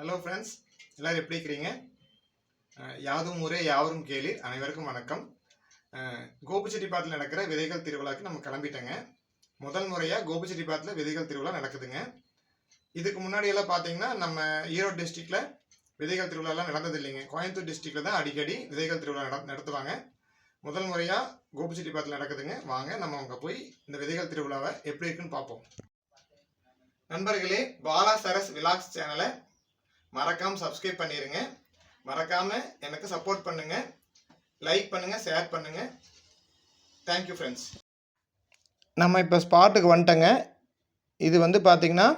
Hello friends எல்லோரும் எப்படி இருக்கிறீங்க? யாதும் ஊரே யாவரும் கேளு. அனைவருக்கும் வணக்கம். கோபிச்செட்டிப்பாத்தில் நடக்கிற விதைகள் திருவிழாக்கு நம்ம கிளம்பிட்டோங்க. முதல் முறையாக கோபிச்செட்டிப்பாத்தில் விதைகள் திருவிழா நடக்குதுங்க. இதுக்கு முன்னாடியெல்லாம் பார்த்தீங்கன்னா நம்ம ஈரோடு டிஸ்ட்ரிக்டில் விதைகள் திருவிழாலாம் நடந்தது இல்லைங்க கோயம்புத்தூர் டிஸ்ட்ரிக்டில் தான் அடிக்கடி விதைகள் திருவிழா நட நடத்துவாங்க. முதல் முறையாக கோபிச்செட்டிப்பாத்தில் நடக்குதுங்க. வாங்க நம்ம அங்கே போய் இந்த விதைகள் திருவிழாவை எப்படி இருக்குன்னு பார்ப்போம். நண்பர்களே பாலா சரஸ் விலாக்ஸ் சேனலை மறக்காம சப்ஸ்கிரைப் பண்ணிடுங்க மறக்காமல் எனக்கு சப்போர்ட் பண்ணுங்க. லைக் பண்ணுங்க ஷேர் பண்ணுங்க. தேங்க்யூ ஃப்ரெண்ட்ஸ் நம்ம இப்போ ஸ்பாட்டுக்கு வந்துட்டோங்க. இது வந்து பார்த்திங்கன்னா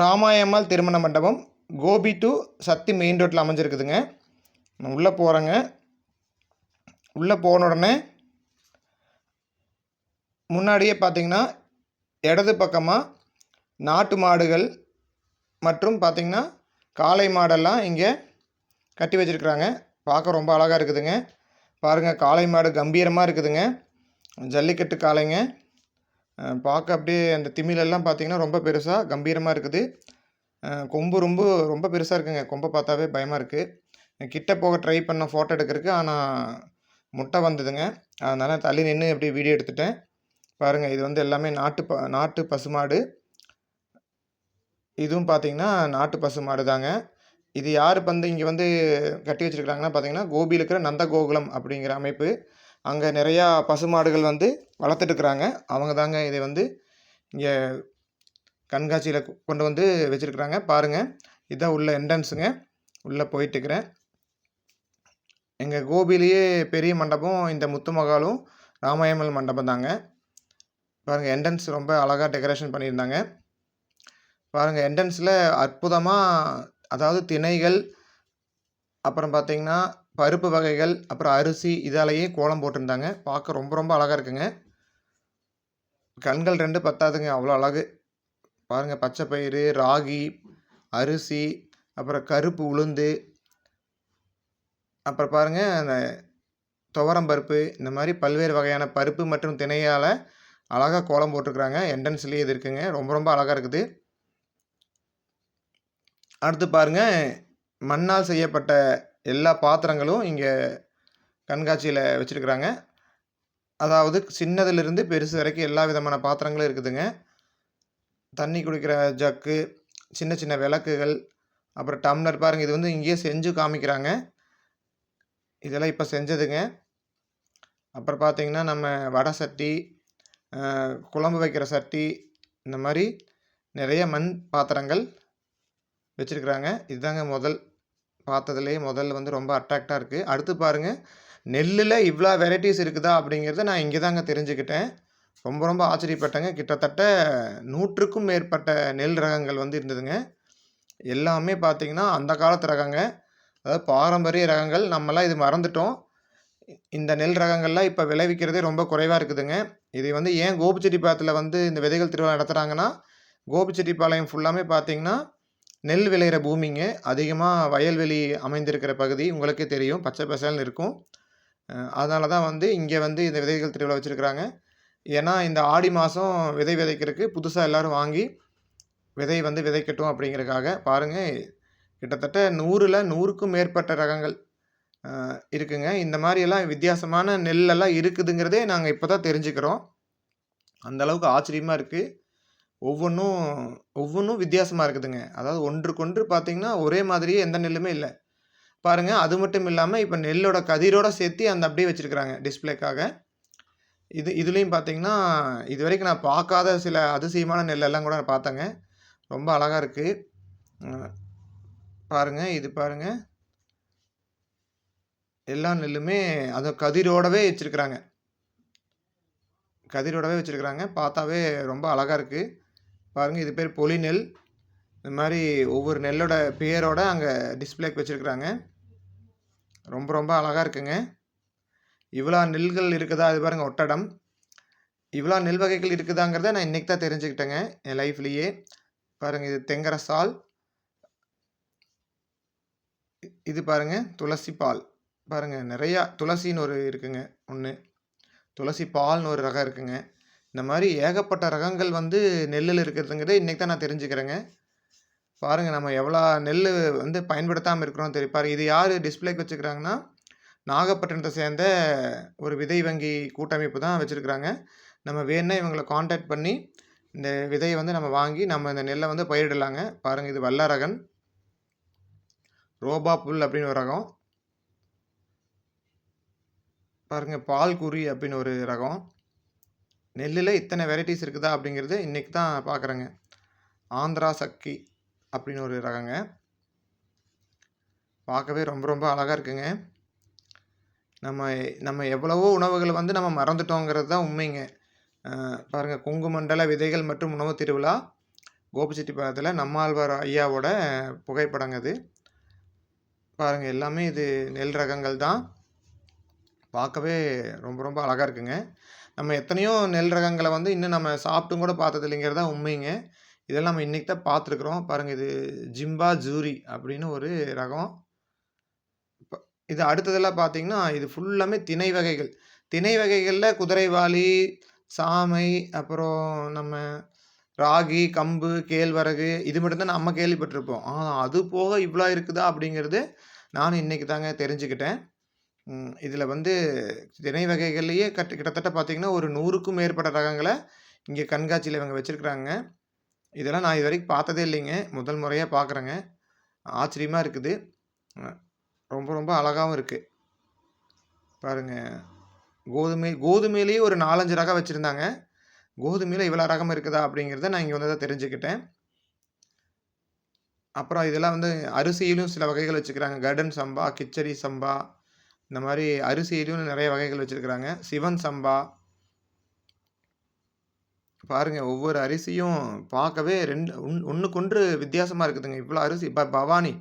ராமாயம்மாள் திருமண மண்டபம் கோபி டு சக்தி மெயின் ரோட்டில் அமைஞ்சிருக்குதுங்க. நான் உள்ளே போகிறேங்க உள்ளே போன உடனே முன்னாடியே பார்த்தீங்கன்னா இடது பக்கமாக நாட்டு மாடுகள் மற்றும் பார்த்திங்கன்னா காளை மாடெல்லாம் இங்கே கட்டி வச்சுருக்குறாங்க. பார்க்க ரொம்ப அழகாக இருக்குதுங்க. பாருங்கள் காளை மாடு கம்பீரமாக இருக்குதுங்க. ஜல்லிக்கட்டு காளைங்க. பார்க்க அப்படியே அந்த திமிலெல்லாம் பார்த்திங்கன்னா ரொம்ப பெருசாக கம்பீரமாக இருக்குது. கொம்பு ரொம்ப ரொம்ப பெருசாக இருக்குங்க. கொம்பை பார்த்தாவே பயமாக இருக்குது கிட்ட போக ட்ரை பண்ண ஃபோட்டோ எடுக்கிறதுக்கு ஆனால் முட்டை வந்ததுங்க. அதனால் தள்ளி நின்று அப்படியே வீடியோ எடுத்துட்டேன். பாருங்கள் இது வந்து எல்லாமே நாட்டு ப நாட்டு பசுமாடு இதுவும் பார்த்தீங்கன்னா நாட்டு பசு மாடு தாங்க இது யார் வந்து இங்கே வந்து கட்டி வச்சுருக்காங்கன்னா பார்த்தீங்கன்னா கோபியில் இருக்கிற நந்தகோகுலம் அப்படிங்கிற அமைப்பு. அங்கே நிறையா பசுமாடுகள் வந்து வளர்த்துட்டு இருக்கிறாங்க அவங்க தாங்க இதை வந்து இங்கே கண்காட்சியில் கொண்டு வந்து வச்சுருக்குறாங்க. பாருங்கள் இதுதான் உள்ள என்ட்ரன்ஸுங்க உள்ளே போயிட்டுருக்கிறேன். எங்கள் கோபிலேயே பெரிய மண்டபம் இந்த முத்துமகாலும் ராமாயமல் மண்டபம் தாங்க பாருங்கள் என்ட்ரன்ஸ் ரொம்ப அழகாக டெக்கரேஷன் பண்ணியிருந்தாங்க. பாருங்கள் என்ட்ரன்ஸில் அற்புதமாக அதாவது திணைகள் அப்புறம் பார்த்தீங்கன்னா பருப்பு வகைகள் அப்புறம் அரிசி இதாலேயே கோலம் போட்டிருந்தாங்க. பார்க்க ரொம்ப ரொம்ப அழகாக இருக்குங்க. கண்கள் ரெண்டு பத்தாதுங்க அவ்வளோ அழகு. பாருங்கள் பச்சை பயிறு ராகி அரிசி அப்புறம் கருப்பு உளுந்து. அப்புறம் பாருங்கள் அந்த துவரம் பருப்பு இந்த மாதிரி பல்வேறு வகையான பருப்பு மற்றும் திணையால் அழகாக கோலம் போட்டிருக்கிறாங்க. என்ட்ரன்ஸ்லேயே இது இருக்குங்க ரொம்ப ரொம்ப அழகாக இருக்குது. அடுத்து பாருங்க. மண்ணால் செய்யப்பட்ட எல்லா பாத்திரங்களும் இங்கே கண்காட்சியில் வச்சுருக்குறாங்க. அதாவது சின்னதுலேருந்து பெருசு வரைக்கும் எல்லா விதமான பாத்திரங்களும் இருக்குதுங்க. தண்ணி குடிக்கிற ஜக்கு சின்ன சின்ன விளக்குகள் அப்புறம் டம்ளர் பாருங்கள் இது வந்து இங்கேயே செஞ்சு காமிக்கிறாங்க. இதெல்லாம் இப்போ செஞ்சதுங்க. அப்புறம் பார்த்தீங்கன்னா நம்ம வடை சட்டி குழம்பு வைக்கிற சட்டி இந்த மாதிரி நிறைய மண் பாத்திரங்கள் வச்சுருக்குறாங்க. இதுதாங்க முதல் பார்த்ததுலேயே முதல்ல வந்து ரொம்ப அட்ராக்டாக இருக்குது அடுத்து பாருங்கள் நெல்லில் இவ்வளோ வெரைட்டிஸ் இருக்குதா அப்படிங்கிறத நான் இங்கே தாங்க தெரிஞ்சுக்கிட்டேன். ரொம்ப ரொம்ப ஆச்சரியப்பட்டேங்க. கிட்டத்தட்ட நூற்றுக்கும் மேற்பட்ட நெல் ரகங்கள் வந்து இருந்ததுங்க. எல்லாமே பார்த்திங்கன்னா அந்த காலத்து ரகங்க. அதாவது பாரம்பரிய ரகங்கள். நம்மலாம் இது மறந்துட்டோம். இந்த நெல் ரகங்கள்லாம் இப்போ விளைவிக்கிறதே ரொம்ப குறைவாக இருக்குதுங்க. இது வந்து ஏன் கோபிச்செட்டிப்பாளையத்தில் வந்து இந்த விதைகள் திருவிழா நடத்துகிறாங்கன்னா கோபிச்செட்டிப்பாளையம் ஃபுல்லாமே பார்த்திங்கன்னா நெல் விளையிற பூமிங்க. அதிகமாக வயல்வெளி அமைந்திருக்கிற பகுதி உங்களுக்கே தெரியும். பச்சை பசல்னு இருக்கும். அதனால தான் வந்து இங்கே வந்து இந்த விதைகள் திருவிழா வச்சுருக்குறாங்க. ஏன்னா இந்த ஆடி மாதம் விதை விதைக்கிறதுக்கு புதுசாக எல்லோரும் வாங்கி விதை வந்து விதைக்கட்டும் அப்படிங்கிறதுக்காக பாருங்கள் கிட்டத்தட்ட நூறில் நூறுக்கும் மேற்பட்ட ரகங்கள் இருக்குங்க. இந்த மாதிரியெல்லாம் வித்தியாசமான நெல்லெல்லாம் இருக்குதுங்கிறதே நாங்கள் இப்போ தான் தெரிஞ்சுக்கிறோம். அந்த அளவுக்கு ஆச்சரியமாக இருக்குது ஒவ்வொன்றும் ஒவ்வொன்றும் வித்தியாசமாக இருக்குதுங்க. அதாவது ஒன்றுக்கொன்று பார்த்தீங்கன்னா ஒரே மாதிரியே எந்த நெல்லுமே இல்லை. பாருங்கள் அது மட்டும் இல்லாமல் இப்போ நெல்லோட கதிரோடு சேர்த்து அந்த அப்படியே வச்சுருக்குறாங்க டிஸ்ப்ளேக்காக. இது இதுலேயும் பார்த்தீங்கன்னா இது வரைக்கும் நான் பார்க்காத சில அதிசயமான நெல்லெல்லாம் கூட நான் பார்த்தேங்க. ரொம்ப அழகாக இருக்குது பாருங்கள் இது பாருங்கள் எல்லா நெல்லுமே அதை கதிரோடவே வச்சுருக்குறாங்க. கதிரோடவே வச்சுருக்குறாங்க. பார்த்தாவே ரொம்ப அழகாக இருக்குது பாருங்கள் இது பேர் பொலி நெல் இந்த மாதிரி ஒவ்வொரு நெல்லோட பேரோட அங்கே டிஸ்பிளேக்கு வச்சுருக்குறாங்க. ரொம்ப ரொம்ப அழகாக இருக்குங்க. இவ்வளோ நெல்கள் இருக்குதா? இது பாருங்கள் ஒட்டடம். இவ்வளோ நெல் வகைகள் இருக்குதாங்கிறத நான் இன்றைக்கி தான் தெரிஞ்சுக்கிட்டேங்க என் லைஃப்லேயே. பாருங்கள் இது தெங்கரசால். இது பாருங்கள் துளசி பால். பாருங்கள் நிறையா துளசின்னு ஒரு இருக்குங்க ஒன்று துளசி பால்னு ஒரு ரகம் இருக்குங்க. இந்த மாதிரி ஏகப்பட்ட ரகங்கள் வந்து நெல்லில் இருக்கிறதுங்கிறத இன்றைக்கி தான் நான் தெரிஞ்சுக்கிறேங்க பாருங்கள் நம்ம எவ்வளோ நெல் வந்து பயன்படுத்தாமல் இருக்கிறோம் தெரிப்பார் இது யார் டிஸ்ப்ளேக்கு வச்சுக்கிறாங்கன்னா நாகப்பட்டினத்தை சேர்ந்த ஒரு விதை வங்கி கூட்டமைப்பு தான் வச்சுருக்குறாங்க நம்ம வேணுன்னா இவங்கள காண்டாக்ட் பண்ணி, இந்த விதையை வந்து நம்ம வாங்கி நம்ம இந்த நெல்லை வந்து பயிரிடலாங்க. பாருங்கள் இது வல்லரகன். ரோபா புல் அப்படின்னு ஒரு ரகம். பாருங்கள் பால்குரி அப்படின்னு ஒரு ரகம். நெல்லில் இத்தனை வெரைட்டிஸ் இருக்குதா அப்படிங்கிறது இன்றைக்கி தான் பார்க்குறேங்க. ஆந்திரா சக்கி அப்படின்னு ஒரு ரகங்க. பார்க்கவே ரொம்ப ரொம்ப அழகாக இருக்குங்க. நம்ம நம்ம எவ்வளவோ உணவுகளை வந்து நம்ம மறந்துட்டோங்கிறது தான் உண்மைங்க. பாருங்கள் பாருங்க விதைகள் மற்றும் உணவு திருவிழா, கோபிச்செட்டிப்பாளையத்தில் நம்மாழ்வார் ஐயாவோட புகைப்படங்க இது. பாருங்கள் எல்லாமே இது நெல் ரகங்கள் தான். பார்க்கவே ரொம்ப ரொம்ப அழகாக இருக்குங்க. நம்ம எத்தனையோ நெல் ரகங்களை வந்து இன்னும் நம்ம சாப்பிட்டும் கூட பார்த்தது இல்லைங்கிறது தான் உண்மைங்க. இதெல்லாம் நம்ம இன்றைக்கி தான் பார்த்துருக்குறோம். பாருங்கள் இது ஜிம்பா ஜூரி அப்படின்னு ஒரு ரகம். இப்போ இது அடுத்ததெல்லாம் பார்த்தீங்கன்னா, இது ஃபுல்லாமே திணை வகைகள். திணை வகைகளில் குதிரைவாளி சாமை, அப்புறம் நம்ம ராகி, கம்பு, கேழ்வரகு இது மட்டும்தான் நம்ம கேள்விப்பட்டிருப்போம். ஆனால் அது போக இவ்வளோ இருக்குதா அப்படிங்கிறது நானும் இன்றைக்கி தாங்க தெரிஞ்சுக்கிட்டேன். இதில் வந்து திணை வகைகள்லேயே கட் கிட்டத்தட்ட பார்த்தீங்கன்னா, ஒரு 100க்கும் மேற்பட்ட ரகங்களை இங்கே கண்காட்சியில் இவங்க வச்சுருக்குறாங்க இதெல்லாம் நான் இதுவரைக்கும் பார்த்ததே இல்லைங்க. முதல் முறையாக பார்க்குறேங்க. ஆச்சரியமாக இருக்குது. ரொம்ப ரொம்ப அழகாகவும் இருக்குது பாருங்க. கோதுமை கோதுமையிலேயே ஒரு 4, 5 ரகம் வச்சுருந்தாங்க கோதுமையில் இவ்வளோ ரகம் இருக்குதா அப்படிங்கிறத நான் இங்கே வந்து தான் தெரிஞ்சுக்கிட்டேன். அப்புறம் இதெல்லாம் வந்து அரிசியிலும் சில வகைகள் வச்சுக்கிறாங்க. கர்டன் சம்பா, கிச்சடி சம்பா இந்த மாதிரி அரிசியிலும் நிறைய வகைகள் வச்சுருக்குறாங்க சிவன் சம்பா. பாருங்க ஒவ்வொரு அரிசியும் பார்க்கவே ரெண்டு ஒன் ஒன்றுக்கொன்று வித்தியாசமாக இருக்குதுங்க. இவ்வளோ அரிசி இப்போ பவானி.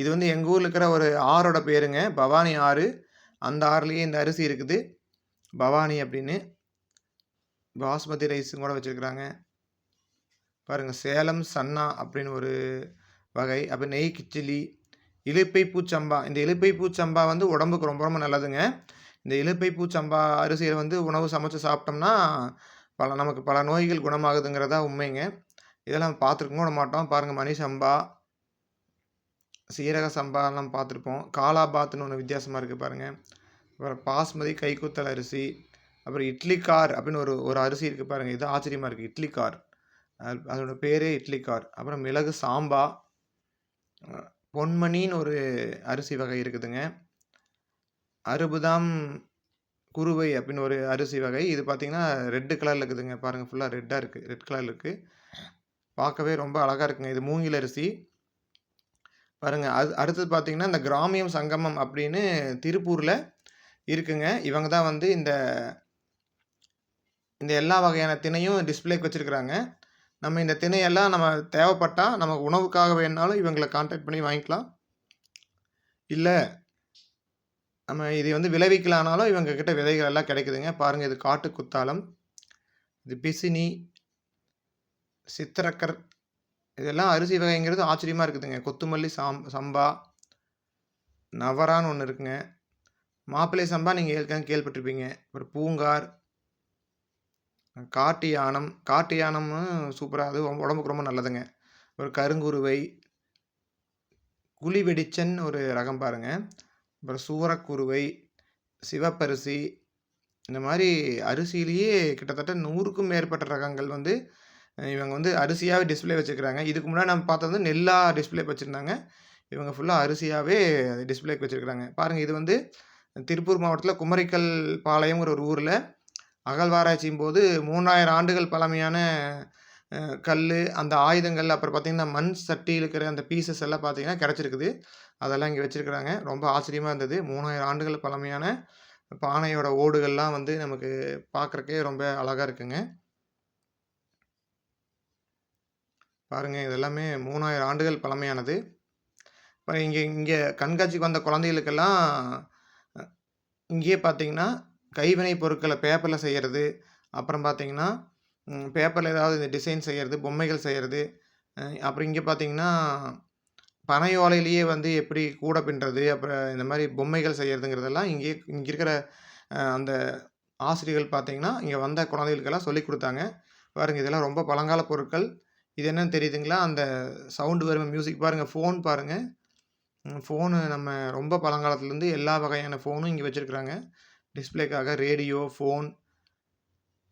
இது வந்து எங்கள் ஊரில் இருக்கிற ஒரு ஆறோட பேருங்க. பவானி ஆறு. அந்த ஆறுலேயே இந்த அரிசி இருக்குது. பவானி அப்படின்னு. பாஸ்மதி ரைஸும் கூட வச்சுருக்குறாங்க பாருங்கள் சேலம் சன்னா அப்படின்னு ஒரு வகை. அப்புறம் நெய் கிச்சிலி, இலுப்பை பூச்சம்பா இந்த இலுப்பை பூச்சம்பா வந்து உடம்புக்கு ரொம்ப ரொம்ப நல்லதுங்க. இந்த இலுப்பை பூச்சம்பா அரிசியில் வந்து உணவு சமைச்சு சாப்பிட்டோம்னா, பல நமக்கு பல நோய்கள் குணமாகுதுங்கிறதா உண்மைங்க. இதெல்லாம் நம்ம பார்த்துருக்க கூட மாட்டோம். பாருங்கள் மணி சம்பா. சீரக சம்பாலாம் பார்த்துருப்போம். காலாபாத்ன்னு ஒன்று வித்தியாசமாக இருக்குது பாருங்கள் அப்புறம் பாஸ்மதி கைக்குத்தல் அரிசி. அப்புறம் இட்லிக்கார் அப்படின்னு ஒரு ஒரு அரிசி இருக்குது பாருங்க. இது ஆச்சரியமாக இருக்குது இட்லிக்கார். அது அதோட பேரே இட்லிக்கார். அப்புறம் மிளகு சாம்பா. பொன்மணின்னு ஒரு அரிசி வகை இருக்குதுங்க. அறுபதாம் குருவை அப்படின்னு ஒரு அரிசி வகை. இது பார்த்தீங்கன்னா, ரெட் கலரில் இருக்குதுங்க. பாருங்கள் ஃபுல்லாக ரெட்டாக இருக்குது ரெட் கலரில் இருக்குது பார்க்கவே ரொம்ப அழகாக இருக்குங்க. இது மூங்கில் அரிசி. பாருங்க அது அடுத்தது பார்த்திங்கன்னா இந்த கிராமியம் சங்கமம் அப்படின்னு திருப்பூரில் இருக்குங்க. இவங்க தான் வந்து இந்த இந்த எல்லா வகையான திணையும் டிஸ்ப்ளேக்கு வச்சுருக்குறாங்க நம்ம இந்த திணையெல்லாம் நம்ம தேவைப்பட்டால் நமக்கு உணவுக்காக வேணுனாலும் இவங்களை காண்டாக்ட் பண்ணி வாங்கிக்கலாம். இல்லை நம்ம இதை வந்து விளைவிக்கலானாலும் இவங்க கிட்ட விதைகள் எல்லாம் கிடைக்குதுங்க. பாருங்கள் இது காட்டு குத்தாலம். இது பிசினி. சித்திரக்கர். இதெல்லாம் அரிசி வகைங்கிறது ஆச்சரியமாக இருக்குதுங்க. கொத்துமல்லி சாம் சம்பா. நவரான்னு ஒன்று இருக்குங்க. மாப்பிள்ளை சம்பா நீங்கள் ஏற்கனவே கேள்விப்பட்டிருப்பீங்க. அப்புறம் பூங்கார். காட்டு யானம். காட்டு யானமும் சூப்பராக அது உடம்புக்கு ரொம்ப நல்லதுங்க. ஒரு கருங்குருவை. குழி வெடிச்சன் ஒரு ரகம் பாருங்க. அப்புறம் சூரக்குருவை, சிவப்பரிசி. இந்த மாதிரி அரிசியிலேயே கிட்டத்தட்ட 100க்கும் மேற்பட்ட ரகங்கள் வந்து இவங்க வந்து அரிசியாகவே டிஸ்ப்ளே வச்சுக்கிறாங்க இதுக்கு முன்னாடி நம்ம பார்த்தது வந்து நெல்லா டிஸ்ப்ளேக்கு வச்சுருந்தாங்க இவங்க ஃபுல்லாக அரிசியாகவே டிஸ்பிளேக்கு வச்சுருக்குறாங்க பாருங்கள் இது வந்து திருப்பூர் மாவட்டத்தில் குமரிக்கல் பாளையம்ங்கிற ஒரு ஊரில் அகழ்வாராய்ச்சியின் போது 3000 ஆண்டுகள் பழமையான கல் அந்த ஆயுதங்கள் அப்புறம் பார்த்திங்கன்னா மண் சட்டியில் இருக்கிற அந்த பீசஸ் எல்லாம் பார்த்தீங்கன்னா கிடச்சிருக்குது அதெல்லாம் இங்கே வச்சுருக்குறாங்க ரொம்ப ஆச்சரியமாக இருந்தது. 3000 ஆண்டுகள் பழமையான பானையோட ஓடுகள்லாம் வந்து நமக்கு பார்க்கறக்கே ரொம்ப அழகாக இருக்குங்க. பாருங்கள் இதெல்லாமே மூணாயிரம் ஆண்டுகள் பழமையானது. இப்போ இங்கே இங்கே கண்காட்சிக்கு வந்த குழந்தைகளுக்கெல்லாம் இங்கேயே பார்த்தீங்கன்னா, கைவினை பொருட்களை பேப்பரில் செய்யறது, அப்புறம் பார்த்திங்கன்னா பேப்பரில் ஏதாவது இந்த டிசைன் செய்கிறது பொம்மைகள் செய்கிறது அப்புறம் இங்கே பார்த்தீங்கன்னா, பனை ஓலையிலேயே வந்து எப்படி கூடை பின்றது, அப்புறம் இந்த மாதிரி பொம்மைகள் செய்கிறதுங்கிறதெல்லாம் இங்கே இங்கே இருக்கிற அந்த ஆசிரியர்கள் பார்த்தீங்கன்னா, இங்கே வந்த குழந்தைகளுக்கெல்லாம் சொல்லி கொடுத்தாங்க. பாருங்க இதெல்லாம் ரொம்ப பழங்கால பொருட்கள். இது என்னன்னு தெரியுதுங்களா? அந்த சவுண்டு வரும் மியூசிக் பாருங்கள் ஃபோன் பாருங்கள் ஃபோனு நம்ம ரொம்ப பழங்காலத்துலேருந்து எல்லா வகையான ஃபோனும் இங்கே வச்சுருக்குறாங்க. டிஸ்ப்ளேக்காக ரேடியோ, ஃபோன்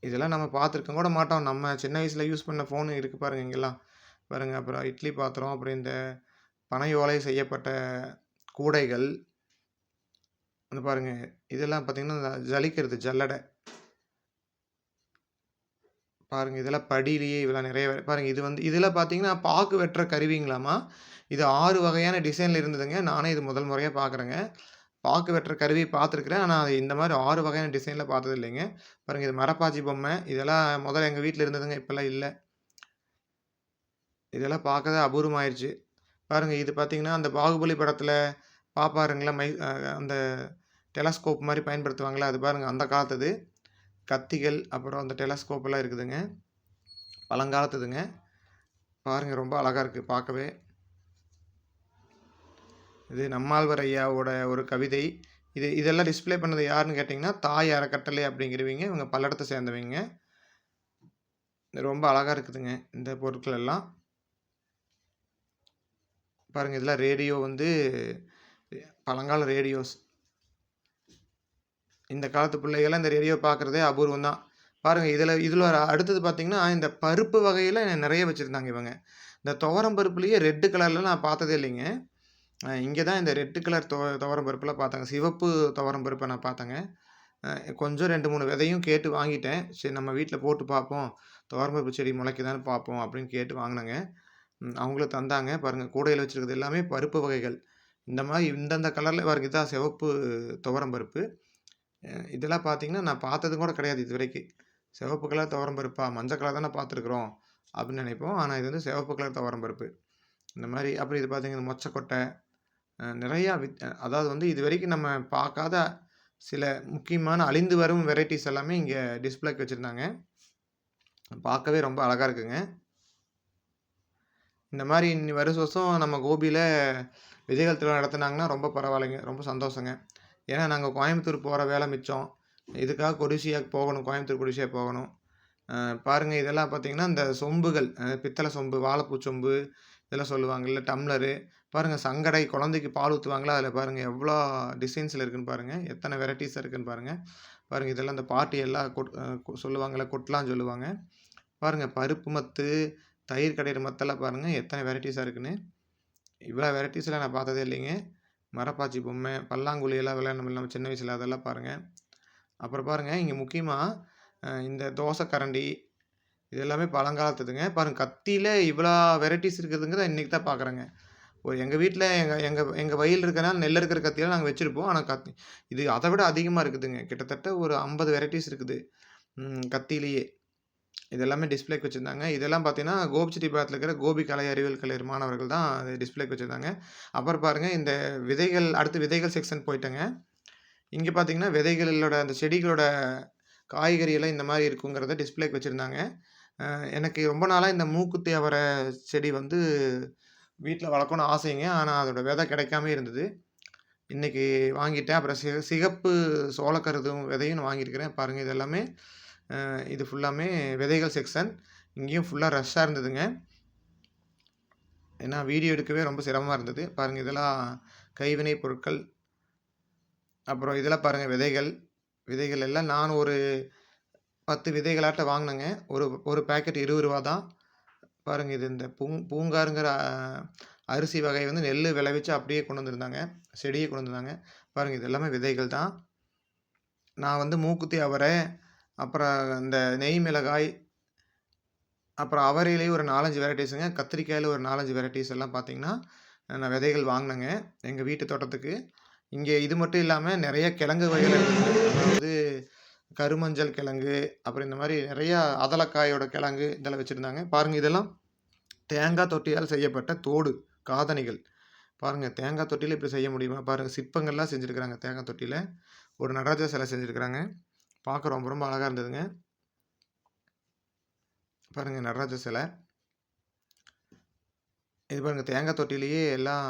இதெல்லாம் நம்ம பார்த்துருக்க கூட மாட்டோம். நம்ம சின்ன வயசில் யூஸ் பண்ண ஃபோனு இருக்குது பாருங்கள் இங்கெல்லாம். பாருங்கள் அப்புறம் இட்லி பாத்திரம், அப்புறம் இந்த பனையோலை செய்யப்பட்ட கூடைகள். வந்து பாருங்க. இதெல்லாம் பார்த்திங்கன்னா ஜலிக்கிறது ஜல்லடை. பாருங்கள் இதெல்லாம் படியிலேயே இதெல்லாம் நிறைய பாருங்கள் இது வந்து இதில் பார்த்தீங்கன்னா, பாக்கு வெட்டுற கருவிங்களாமா. இது ஆறு வகையான டிசைனில் இருந்ததுங்க. நானே இது முதல் முறையாக பார்க்குறேங்க. பாக்கு வெட்டுற கருவி பார்த்துருக்குறேன் ஆனால் இந்த மாதிரி ஆறு வகையான டிசைனில் பார்த்தது இல்லைங்க. பாருங்கள் இது மரப்பாச்சி பொம்மை. இதெல்லாம் முதல்ல எங்கள் வீட்டில் இருந்ததுங்க. இப்போல்லாம் இல்லை இதெல்லாம் பார்க்கவே அபூர்வமாயிருச்சு. பாருங்கள் இது பார்த்திங்கன்னா அந்த பாகுபலி படத்தில் பாப்பாருங்களா மை அந்த டெலஸ்கோப் மாதிரி பயன்படுத்துவாங்கல்ல, அது பாருங்கள் அந்த காலத்தது. கத்திகள், அப்புறம் அந்த டெலஸ்கோப்லாம் இருக்குதுங்க. பழங்காலத்துதுங்க. பாருங்கள் ரொம்ப அழகாக இருக்குது பார்க்கவே. இது நம்மாழ்வர் ஐயாவோட ஒரு கவிதை. இது இதெல்லாம் டிஸ்ப்ளே பண்ணது யாருன்னு கேட்டிங்கன்னா தாய் அறக்கட்டளை அப்படிங்கிறவங்க இவங்க பல்லடத்தை சேர்ந்தவைங்க. ரொம்ப அழகாக இருக்குதுங்க. இந்த பொருட்கள் எல்லாம். பாருங்கள் இதெல்லாம் ரேடியோ வந்து பழங்கால ரேடியோஸ். இந்த காலத்து பிள்ளைகள்லாம் இந்த ரேடியோ பார்க்குறதே அபூர்வம் தான். பாருங்கள் இதில் இதில் அடுத்தது பார்த்திங்கன்னா இந்த பருப்பு வகையில் நிறைய வச்சுருந்தாங்க இவங்க. இந்த துவரம் பருப்புலேயே ரெட் கலரில் நான் பார்த்ததே இல்லைங்க. இங்கே தான் இந்த ரெட்டு கலர் துவ துவரம் பருப்பெல்லாம் பார்த்தேங்க. சிவப்பு துவரம் பருப்பை நான் பார்த்தேங்க. கொஞ்சம் 2, 3 விதையும் கேட்டு வாங்கிட்டேன். சரி நம்ம வீட்டில் போட்டு பார்ப்போம். துவரம் பருப்பு செடி முளைக்குதான்னு பார்ப்போம் அப்படின்னு கேட்டு வாங்கினேங்க அவங்கள அவங்களும் தந்தாங்க. பாருங்கள் கூடையில் வச்சுருக்கிறது எல்லாமே பருப்பு வகைகள். இந்த மாதிரி இந்தந்த கலரில் பாருங்க இதான் சிவப்பு துவரம் பருப்பு. இதெல்லாம் பார்த்தீங்கன்னா, நான் பார்த்ததும் கூட கிடையாது இது வரைக்கும் சிவப்பு கலர் துவரம் பருப்பா? மஞ்சள் கலர் தானே பார்த்துருக்குறோம். அப்படின்னு நினைப்போம். ஆனால் இது வந்து சிவப்பு கலர் துவரம் பருப்பு. இந்த மாதிரி அப்புறம் இது பார்த்தீங்கன்னா, மொச்சக்கொட்டை. நிறையா வித் அதாவது வந்து இது வரைக்கும் நம்ம பார்க்காத சில முக்கியமான அழிந்து வரும் வெரைட்டிஸ் எல்லாமே இங்கே டிஸ்ப்ளேக்கு வச்சுருந்தாங்க பார்க்கவே ரொம்ப அழகாக இருக்குங்க. இந்த மாதிரி இன்னி வருஷ வருஷம் நம்ம கோபியில் விதைகள் திருவிழா நடத்துனாங்கன்னா ரொம்ப பரவாயில்லைங்க. ரொம்ப சந்தோஷங்க. ஏன்னா நாங்கள் கோயம்புத்தூர் போகிற வேலை மிச்சம். இதுக்காக கொடிசியாக போகணும். கோயம்புத்தூர் கொடிசியா போகணும். பாருங்கள் இதெல்லாம் பார்த்தீங்கன்னா, இந்த சொம்புகள் பித்தளை சொம்பு, வாழைப்பூ சொம்பு இதெல்லாம் சொல்லுவாங்கல்ல, டம்ளரு. பாருங்க சங்கடை குழந்தைக்கு பால் ஊற்றுவாங்களா அதில் பாருங்க எவ்வளோ டிசைன்ஸில் இருக்குன்னு பாருங்க. எத்தனை வெரைட்டிஸ் இருக்குன்னு பாருங்க. பாருங்க இதெல்லாம் இந்த பாட்டி எல்லாம் கொட் அ சொல்லுவாங்கல்ல, சொல்லுவாங்க. பாருங்க பருப்பு மத்து, தயிர் கடையிற மத்தெல்லாம் பாருங்க எத்தனை வெரைட்டிஸாக இருக்குன்னு. இவ்வளோ வெரைட்டிஸ்லாம் நான் பார்த்ததே இல்லைங்க. மரப்பாச்சி பொம்மை, பல்லாங்குழி எல்லாம் விளையாண்டோம்ல நம்ம சின்ன வயசில் அதெல்லாம் பாருங்கள் அப்புறம் பாருங்கள் இங்கே முக்கியமாக இந்த தோசை கரண்டி இது எல்லாமே பழங்காலத்துதுங்க. பாருங்கள் கத்தியில் இவ்வளோ வெரைட்டிஸ் இருக்குதுங்கிறத இன்னைக்கு தான் பார்க்குறேங்க. ஒரு எங்கள் வீட்டில் எங்கள் எங்கள் எங்கள் வயல் இருக்கிறனால நெல் இருக்கிற கத்தியெல்லாம் நாங்கள் வச்சுருப்போம் ஆனால் கத்தி இது அதை விட அதிகமாக இருக்குதுங்க. கிட்டத்தட்ட ஒரு ஐம்பது வெரைட்டிஸ் இருக்குது. கத்திலேயே இதெல்லாமே டிஸ்பிளேக்கு வச்சுருந்தாங்க இதெல்லாம் பார்த்தீங்கன்னா, கோபிச்செட்டிப்பாளையத்தில இருக்கிற கோபி கலை அறிவியல் கல்லூரி மாணவர்கள் தான் அது டிஸ்பிளேக்கு வச்சுருந்தாங்க அப்புறம் பாருங்கள் இந்த விதைகள் அடுத்து விதைகள் செக்ஷன் போயிட்டேங்க. இங்கே பார்த்தீங்கன்னா, விதைகளோட அந்த செடிகளோட காய்கறியெல்லாம் இந்த மாதிரி இருக்குங்கிறத டிஸ்பிளேக்கு வச்சுருந்தாங்க எனக்கு ரொம்ப நாளாக இந்த மூக்குத்தி அவரை செடி வந்து வீட்டில் வளர்க்கணும்னு ஆசைங்க. ஆனால் அதோட விதை கிடைக்காம இருந்தது. இன்றைக்கி வாங்கிட்டேன். அப்புறம் சி சிகப்பு சோளக்கருதும் விதையும் நான் வாங்கியிருக்கிறேன். பாருங்கள் இது எல்லாமே இது ஃபுல்லாமே விதைகள் செக்ஷன். இங்கேயும் ஃபுல்லாக ரஷ்ஷாக இருந்ததுங்க. ஏன்னா வீடியோ எடுக்கவே ரொம்ப சிரமமா இருந்தது. பாருங்கள் இதெல்லாம் கைவினை பொருட்கள். அப்புறம் இதெல்லாம் பாருங்கள் விதைகள். விதைகள் எல்லாம் நான் ஒரு 10 விதைகளாட்ட வாங்கினேங்க ஒரு ஒரு பாக்கெட் இருபது ரூபா தான். பாருங்கள் இது இந்த பூங் பூங்காருங்கிற அரிசி வகை வந்து நெல் விளைவிச்சு அப்படியே கொண்டு வந்திருந்தாங்க. செடியை கொண்டு வந்திருந்தாங்க. பாருங்கள் இது எல்லாமே விதைகள் தான். நான் வந்து மூக்குத்தி அவரை, அப்புறம் இந்த நெய் மிளகாய், அப்புறம் அவரையிலேயே ஒரு 4, 5 வெரைட்டீஸுங்க. கத்திரிக்காயில ஒரு நாலஞ்சு வெரைட்டிஸ் எல்லாம் பார்த்திங்கன்னா நான் விதைகள் வாங்கினேங்க எங்கள் வீட்டு தோட்டத்துக்கு. இங்கே இது மட்டும் இல்லாமல் நிறைய கிழங்கு வகைகள் வந்து கருமஞ்சள் கிழங்கு, அப்புறம் இந்த மாதிரி நிறையா அதலக்காயோட கிழங்கு இதெல்லாம் வச்சுருந்தாங்க பாருங்கள் இதெல்லாம் தேங்காய் தொட்டியால் செய்யப்பட்ட தோடு, காதணிகள். பாருங்க தேங்காய் தொட்டியில் இப்படி செய்ய முடியுமா? பாருங்கள் சிற்பங்கள்லாம் செஞ்சிருக்கிறாங்க தேங்காய் தொட்டியில் ஒரு நடராஜா சிலை செஞ்சுருக்குறாங்க பார்க்க ரொம்ப ரொம்ப அழகாக இருந்ததுங்க. பாருங்கள் நடராஜ சிலை. இது பாருங்கள் தேங்காய் தொட்டிலேயே எல்லாம்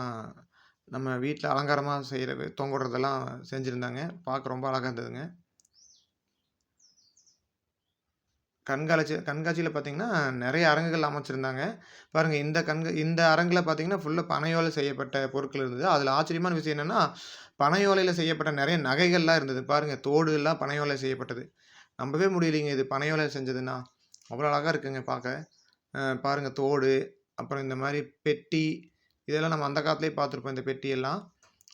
நம்ம வீட்டில் அலங்காரமாக செய்கிற தொங்குறதெல்லாம் செஞ்சுருந்தாங்க பார்க்க ரொம்ப அழகாக இருந்ததுங்க. கண்காட்சி கண்காட்சியில் பார்த்தீங்கன்னா, நிறைய அரங்குகள் அமைச்சிருந்தாங்க. பாருங்கள் இந்த கண்க இந்த அரங்குல பார்த்தீங்கன்னா, ஃபுல்லாக பனையோலை செய்யப்பட்ட பொருட்கள் இருந்தது. அதில் ஆச்சரியமான விஷயம் என்னென்னா பனையோலையில் செய்யப்பட்ட நிறைய நகைகள்லாம் இருந்தது. பாருங்கள் தோடு எல்லாம் பனையோலை செய்யப்பட்டது. நம்பவே முடியலைங்க இது பனையோலை செஞ்சதுன்னா. அவ்வளோ அழகாக இருக்குங்க பார்க்க. பாருங்கள் தோடு, அப்புறம் இந்த மாதிரி பெட்டி, இதெல்லாம் நம்ம அந்த காலத்துலேயே பார்த்துருப்போம் இந்த பெட்டியெல்லாம்.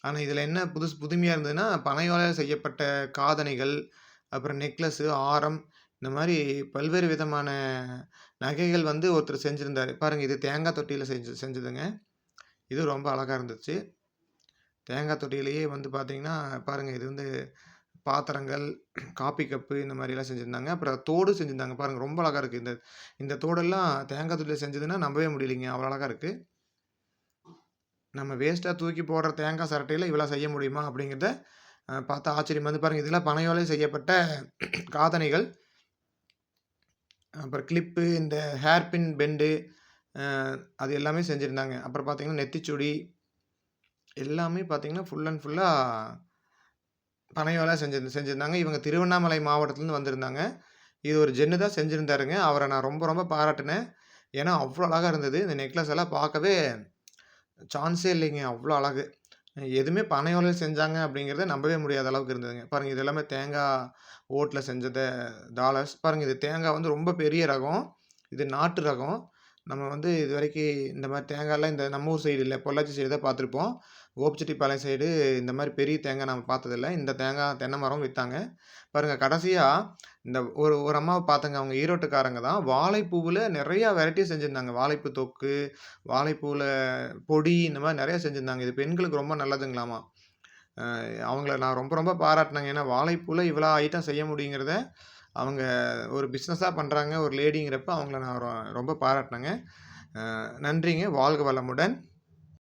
ஆனால் இதில் என்ன புதுசு புதுமையாக இருந்ததுன்னா, பனையோலையில் செய்யப்பட்ட காதணிகள், அப்புறம் நெக்லஸு, ஆரம் இந்த மாரி பல்வேறு விதமான நகைகள் வந்து ஒருத்தர் செஞ்சுருந்தாரு பாருங்க இது தேங்கா தொட்டியில செஞ்சு செஞ்சதுங்க. இது ரொம்ப அழகா இருந்துச்சு. தேங்கா தொட்டியிலேயே வந்து பார்த்தீங்கன்னா, பாருங்க இது வந்து பாத்திரங்கள், காப்பி கப்பு இந்த மாரிலாம் செஞ்சிருந்தாங்க. அப்புறம் தோடு செஞ்சிருந்தாங்க. பாருங்க ரொம்ப அழகா இருக்கு. இந்த இந்த தோடெல்லாம் தேங்கா தொட்டியில செஞ்சதுன்னா நம்பவே முடியலைங்க. அவ்வளோ அழகா இருக்கு. நம்ம வேஸ்ட்டா தூக்கி போடுற தேங்காய் சரட்டையில் இவ்வளோ செய்ய முடியுமா? அப்படிங்கிறத அ பார்த்தா ஆச்சரியமா வந்து பாருங்க இதெல்லாம் பனையோலை செய்யப்பட்ட காதணிகள். அப்புறம் கிளிப்பு, இந்த ஹேர் பின் பெண்டு அது எல்லாமே செஞ்சுருந்தாங்க அப்புறம் பார்த்தீங்கன்னா, நெத்திச்சுடி எல்லாமே பார்த்தீங்கன்னா, ஃபுல் அண்ட் ஃபுல்லாக பனையோல செஞ்சு செஞ்சுருந்தாங்க இவங்க திருவண்ணாமலை மாவட்டத்துலேருந்து வந்திருந்தாங்க. இது ஒரு ஜென்னு தான் செஞ்சுருந்தாருங்க அவரை நான் ரொம்ப ரொம்ப பாராட்டினேன் ஏன்னா, அவ்வளோ அழகாக இருந்தது. இந்த நெக்லஸ் எல்லாம் பார்க்கவே சான்ஸே இல்லைங்க. அவ்வளோ அழகு. எதுவுமே பனையோலைல செஞ்சாங்க அப்படிங்கிறத நம்பவே முடியாத அளவுக்கு இருந்ததுங்க. பாருங்க இது எல்லாமே தேங்காய் ஓட்டில் செஞ்சத டாலர்ஸ். பாருங்க இது தேங்காய் வந்து ரொம்ப பெரிய ரகம். இது நாட்டு ரகம். நம்ம வந்து இது வரைக்கும் இந்த மாதிரி தேங்காய்லாம் இந்த நம்ம ஊர் சைடு இல்லை பொள்ளாச்சி சைடு தான் பார்த்துருப்போம். கோபிச்செட்டிப்பாளையம் சைடு இந்த மாதிரி பெரிய தேங்காய் நம்ம பார்த்ததில்ல. இந்த தேங்காய் தென்னை மரம் விற்றாங்க பாருங்கள் கடைசியாக இந்த ஒரு ஒரு அம்மாவை பார்த்தேங்க. அவங்க ஈரோட்டுக்காரங்க தான். வாழைப்பூவில் நிறையா வெரைட்டி செஞ்சிருந்தாங்க. வாழைப்பூ தொக்கு, வாழைப்பூவில் பொடி இந்த மாதிரி நிறையா செஞ்சுருந்தாங்க இது பெண்களுக்கு ரொம்ப நல்லதுங்களாமா. அவங்கள நான் ரொம்ப ரொம்ப பாராட்டினாங்க ஏன்னா வாழைப்பூவில் இவ்வளோ ஐட்டம் செய்ய முடியுங்கிறத, அவங்க ஒரு பிஸ்னஸாக பண்ணுறாங்க ஒரு லேடிங்கிறப்ப அவங்கள நான் ரொம்ப பாராட்டினேங்க நன்றிங்க. வாழ்க வளமுடன்.